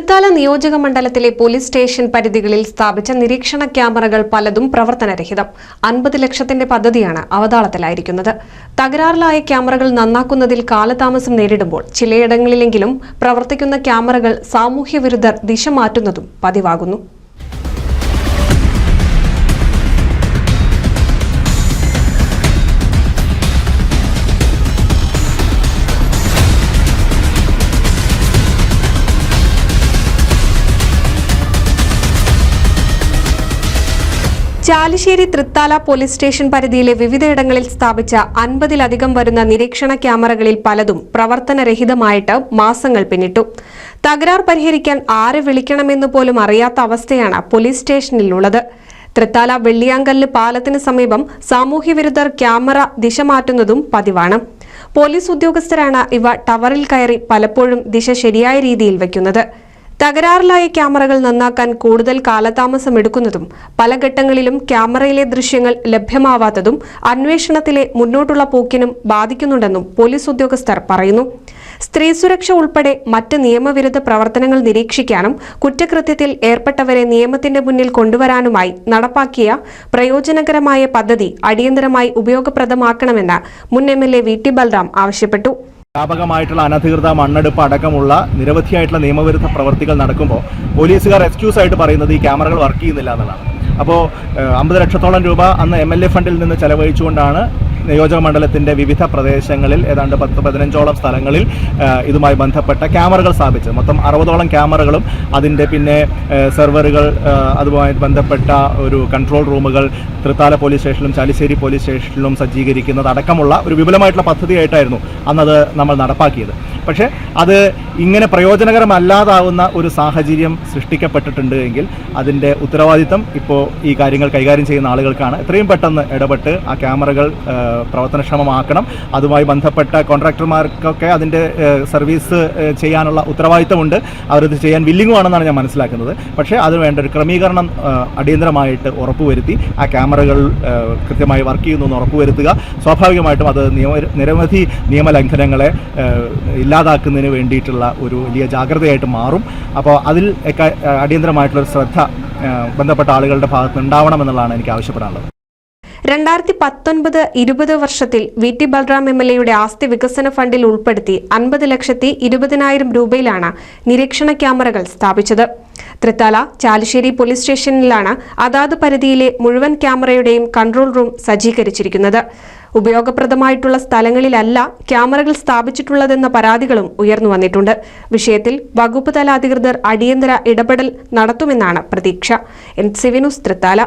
തൃത്താല നിയോജക മണ്ഡലത്തിലെ police station പരിധികളിൽ സ്ഥാപിച്ച നിരീക്ഷണ ക്യാമറകൾ പലതും പ്രവർത്തനരഹിതം. അൻപത് ലക്ഷത്തിന്റെ പദ്ധതിയാണ് അവതാളത്തിലായിരിക്കുന്നത്. തകരാറിലായ ക്യാമറകൾ നന്നാക്കുന്നതിൽ കാലതാമസം നേരിടുമ്പോൾ ചിലയിടങ്ങളിലെങ്കിലും പ്രവർത്തിക്കുന്ന ക്യാമറകൾ സാമൂഹ്യവിരുദ്ധർ ദിശ മാറ്റുന്നതും പതിവാകുന്നു. ചാലിശ്ശേരി തൃത്താല പോലീസ് സ്റ്റേഷൻ പരിധിയിലെ വിവിധയിടങ്ങളിൽ സ്ഥാപിച്ച അൻപതിലധികം വരുന്ന നിരീക്ഷണ ക്യാമറകളിൽ പലതും പ്രവർത്തനരഹിതമായിട്ട് മാസങ്ങൾ പിന്നിട്ടു. തകരാർ പരിഹരിക്കാൻ ആരെ വിളിക്കണമെന്ന് പോലും അറിയാത്ത അവസ്ഥയാണ് പോലീസ് സ്റ്റേഷനിലുള്ളത്. തൃത്താല വെള്ളിയാങ്കല്ല് പാലത്തിന് സമീപം സാമൂഹ്യവിരുദ്ധർ ക്യാമറ ദിശ മാറ്റുന്നതും പതിവാണ്. പോലീസ് ഉദ്യോഗസ്ഥരാണ് ഇവ ടവറിൽ കയറി പലപ്പോഴും ദിശ ശരിയായ രീതിയിൽ വയ്ക്കുന്നത്. തകരാറിലായ ക്യാമറകൾ നന്നാക്കാൻ കൂടുതൽ കാലതാമസം എടുക്കുന്നതും പല ഘട്ടങ്ങളിലും ക്യാമറയിലെ ദൃശ്യങ്ങൾ ലഭ്യമാവാത്തതും അന്വേഷണത്തിലെ മുന്നോട്ടുള്ള പോക്കിനും ബാധിക്കുന്നുണ്ടെന്നും പോലീസ് ഉദ്യോഗസ്ഥർ പറയുന്നു. സ്ത്രീ സുരക്ഷ ഉൾപ്പെടെ മറ്റ് നിയമവിരുദ്ധ പ്രവർത്തനങ്ങൾ നിരീക്ഷിക്കാനും കുറ്റകൃത്യത്തിൽ ഏർപ്പെട്ടവരെ നിയമത്തിന്റെ മുന്നിൽ കൊണ്ടുവരാനുമായി നടപ്പാക്കിയ പ്രയോജനകരമായ പദ്ധതി അടിയന്തരമായി ഉപയോഗപ്രദമാക്കണമെന്ന് മുൻ M L A V T Balram ആവശ്യപ്പെട്ടു. വ്യാപകമായിട്ടുള്ള അനധികൃത മണ്ണെടുപ്പ് അടക്കമുള്ള നിരവധിയായിട്ടുള്ള നിയമവിരുദ്ധ പ്രവർത്തികൾ നടക്കുമ്പോൾ പോലീസുകാർ എക്സ്ക്യൂസ് ആയിട്ട് പറയുന്നത് ഈ ക്യാമറകൾ വർക്ക് ചെയ്യുന്നില്ല എന്നുള്ളതാണ്. അപ്പോൾ അമ്പത് ലക്ഷത്തോളം രൂപ അന്ന് എം എൽ എ ഫണ്ടിൽ നിന്ന് ചെലവഴിച്ചുകൊണ്ടാണ് നിയോജക മണ്ഡലത്തിന്റെ വിവിധ പ്രദേശങ്ങളിൽ ഏതാണ്ട് പത്ത് പതിനഞ്ചോളം സ്ഥലങ്ങളിൽ ഇതുമായി ബന്ധപ്പെട്ട ക്യാമറകൾ സ്ഥാപിച്ചത്. മൊത്തം അറുപതോളം ക്യാമറകളും അതിന്റെ പിന്നെ സെർവറുകൾ അതുമായി ബന്ധപ്പെട്ട ഒരു കൺട്രോൾ റൂമുകൾ തൃത്താല പോലീസ് സ്റ്റേഷനിലും ചാലിശ്ശേരി പോലീസ് സ്റ്റേഷനിലും സജ്ജീകരിക്കുന്നത് അടക്കമുള്ള ഒരു വിപുലമായിട്ടുള്ള പദ്ധതിയായിട്ടായിരുന്നു അന്നത് നമ്മൾ നടപ്പാക്കിയത്. പക്ഷേ അത് ഇങ്ങനെ പ്രയോജനകരമല്ലാതാവുന്ന ഒരു സാഹചര്യം സൃഷ്ടിക്കപ്പെട്ടിട്ടുണ്ട് എങ്കിൽ അതിന്റെ ഉത്തരവാദിത്തം ഇപ്പോൾ ഈ കാര്യങ്ങൾ കൈകാര്യം ചെയ്യുന്ന ആളുകൾക്കാണ്. എത്രയും പെട്ടെന്ന് ഇടപെട്ട് ആ ക്യാമറകൾ പ്രവർത്തനക്ഷമമാക്കണം. അതുമായി ബന്ധപ്പെട്ട കോൺട്രാക്ടർമാർക്കൊക്കെ അതിന്റെ സർവീസ് ചെയ്യാനുള്ള ഉത്തരവാദിത്തമുണ്ട്. അവരത് ചെയ്യാൻ വില്ലിങ്ങുമാണെന്നാണ് ഞാൻ മനസ്സിലാക്കുന്നത്. പക്ഷേ അതിന് വേണ്ട ഒരു ക്രമീകരണം അടിയന്തരമായിട്ട് ഉറപ്പുവരുത്തി ആ ക്യാമറകൾ കൃത്യമായി വർക്ക് ചെയ്യുന്നു എന്ന് ഉറപ്പുവരുത്തുക. സ്വാഭാവികമായിട്ടും അത് നിയമ നിരവധി നിയമലംഘനങ്ങളെ ആ, ഇല്ലാതാക്കുന്നതിന് വേണ്ടിയിട്ടുള്ള ഒരു വലിയ ജാഗ്രതയായിട്ട് മാറും. അപ്പോൾ അതിൽ ഒക്കെ ആ, അടിയന്തരമായിട്ടുള്ള ഒരു ശ്രദ്ധ ബന്ധപ്പെട്ട ആളുകളുടെ ഭാഗത്ത് ഉണ്ടാവണമെന്നുള്ളതാണ് എനിക്ക് ആവശ്യപ്പെടാനുള്ളത്. രണ്ടായിരത്തി പത്തൊൻപത് ഇരുപത് വർഷത്തിൽ V T Balram M L എയുടെ ആസ്തി വികസന ഫണ്ടിൽ ഉൾപ്പെടുത്തി അൻപത് ലക്ഷത്തി ഇരുപതിനായിരം രൂപയിലാണ് നിരീക്ഷണ ക്യാമറകൾ സ്ഥാപിച്ചത്. തൃത്താല ചാലുശ്ശേരി പോലീസ് സ്റ്റേഷനിലാണ് അതാത് പരിധിയിലെ മുഴുവൻ ക്യാമറയുടെയും കൺട്രോൾ റൂം സജ്ജീകരിച്ചിരിക്കുന്നത്. ഉപയോഗപ്രദമായിട്ടുള്ള സ്ഥലങ്ങളിലല്ല ക്യാമറകൾ സ്ഥാപിച്ചിട്ടുള്ളതെന്ന പരാതികളും ഉയർന്നു വന്നിട്ടുണ്ട്. വിഷയത്തിൽ വകുപ്പ് തല അധികൃതർ അടിയന്തര ഇടപെടൽ നടത്തുമെന്നാണ് പ്രതീക്ഷ. എൻ സിവിനുസ് തൃത്താല.